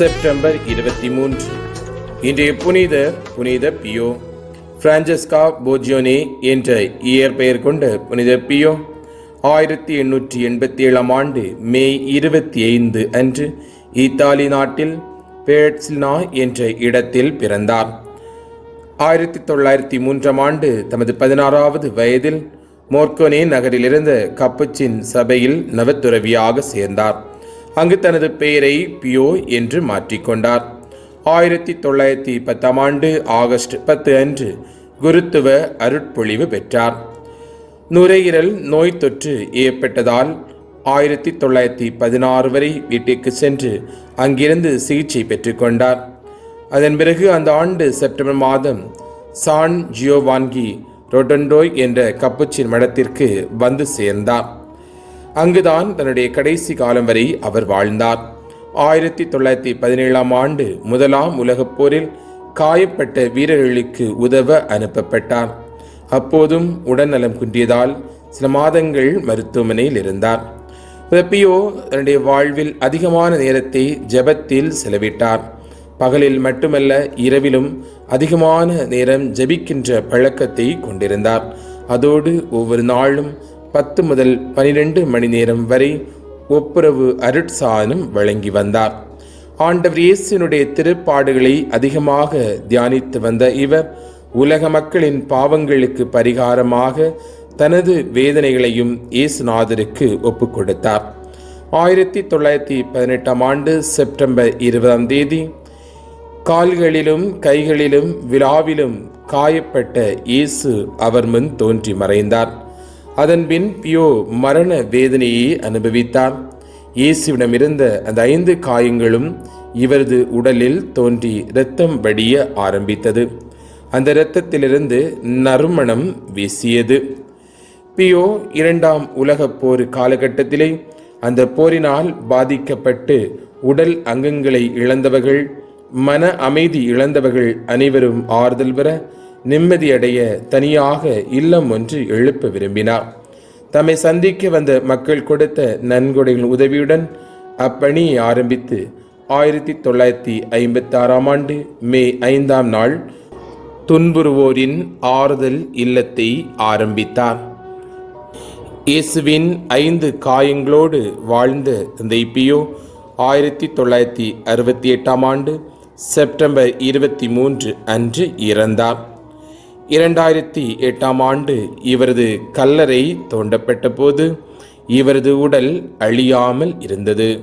September இருபத்தி மூன்று. இன்றைய புனித புனித பியோ. பிரான்சஸ்கா போஜியோனே என்ற இயற்பெயர் கொண்ட புனித பியோ ஆயிரத்தி எண்ணூற்றி எண்பத்தி ஏழாம் ஆண்டு மே இருபத்தி ஐந்து அன்று இத்தாலி நாட்டில் பேட்ஸ்னா என்ற இடத்தில் பிறந்தார். ஆயிரத்தி தொள்ளாயிரத்தி மூன்றாம் ஆண்டு தமது பதினாறாவது வயதில் மோர்கோனே நகரிலிருந்த கப்புச்சின் சபையில் நவத்துறவியாக சேர்ந்தார். அங்கு தனது பெயரை பியோ என்று மாற்றிக்கொண்டார். ஆயிரத்தி தொள்ளாயிரத்தி பத்தாம் ஆண்டு ஆகஸ்ட் பத்து அன்று குருத்துவ அருட்பொழிவு பெற்றார். நுரையீரல் நோய் தொற்று ஏற்பட்டதால் ஆயிரத்தி தொள்ளாயிரத்தி பதினாறு வரை வீட்டிற்கு சென்று அங்கிருந்து சிகிச்சை பெற்றுக்கொண்டார் அதன் பிறகு அந்த ஆண்டு செப்டம்பர் மாதம் சான் ஜியோவான்கி ரொட்டண்டோய் என்ற கப்புச்சின் மடத்திற்கு வந்து சேர்ந்தார். அங்குதான் தன்னுடைய கடைசி காலம் வரை அவர் வாழ்ந்தார். ஆயிரத்தி தொள்ளாயிரத்தி பதினேழாம் ஆண்டு முதலாம் உலகப் போரில் காயப்பட்ட வீரர்களுக்கு உதவ அனுப்பப்பட்டார். அப்போதும் உடல்நலம் குன்றியதால் சில மாதங்கள் மருத்துவமனையில் இருந்தார். பியோ தன்னுடைய வாழ்வில் அதிகமான நேரத்தை ஜெபத்தில் செலவிட்டார். பகலில் மட்டுமல்ல இரவிலும் அதிகமான நேரம் ஜெபிக்கின்ற பழக்கத்தை கொண்டிருந்தார். அதோடு ஒவ்வொரு நாளும் பத்து முதல் பனிரெண்டு மணி நேரம் வரை ஒப்புரவு அருட்சாதனம் வழங்கி வந்தார். ஆண்டவர் இயேசுனுடைய திருப்பாடுகளை அதிகமாக தியானித்து வந்த இவர் உலக மக்களின் பாவங்களுக்கு பரிகாரமாக தனது வேதனைகளையும் இயேசுநாதருக்கு ஒப்புக் கொடுத்தார் ஆயிரத்தி தொள்ளாயிரத்தி பதினெட்டாம் ஆண்டு செப்டம்பர் இருபதாம் தேதி கால்களிலும் கைகளிலும் விழாவிலும் காயப்பட்ட இயேசு அவர் முன் தோன்றி மறைந்தார். அதன்பின் பியோ மரண வேதனையை அனுபவித்தார். இயேசுவிடமிருந்த அந்த ஐந்து காயங்களும் இவரது உடலில் தோன்றி இரத்தம் வடிய ஆரம்பித்தது. அந்த இரத்தத்திலிருந்து நறுமணம் வீசியது. பியோ இரண்டாம் உலகப் போர் காலகட்டத்திலே அந்த போரினால் பாதிக்கப்பட்டு உடல் அங்கங்களை இழந்தவர்கள் மன அமைதி இழந்தவர்கள் அனைவரும் ஆறுதல் பெற நிம்மதியடைய தனியாக இல்லம் ஒன்று எழுப்ப விரும்பினார். தம்மை சந்திக்க வந்த மக்கள் கொடுத்த நன்கொடைகளின் உதவியுடன் அப்பணியை ஆரம்பித்து ஆயிரத்தி தொள்ளாயிரத்தி ஐம்பத்தி ஆறாம் ஆண்டு மே ஐந்தாம் நாள் துன்புறுவோரின் ஆறுதல் இல்லத்தை ஆரம்பித்தார். இயேசுவின் ஐந்து காயங்களோடு வாழ்ந்த இந்த இப்பியோ ஆயிரத்தி தொள்ளாயிரத்தி அறுபத்தி எட்டாம் ஆண்டு செப்டம்பர் இருபத்தி மூன்று அன்று இறந்தார். இரண்டாயிரத்தி எட்டாம் ஆண்டு இவரது கல்லறை தோண்டப்பட்ட போது இவரது உடல் அழியாமல் இருந்தது.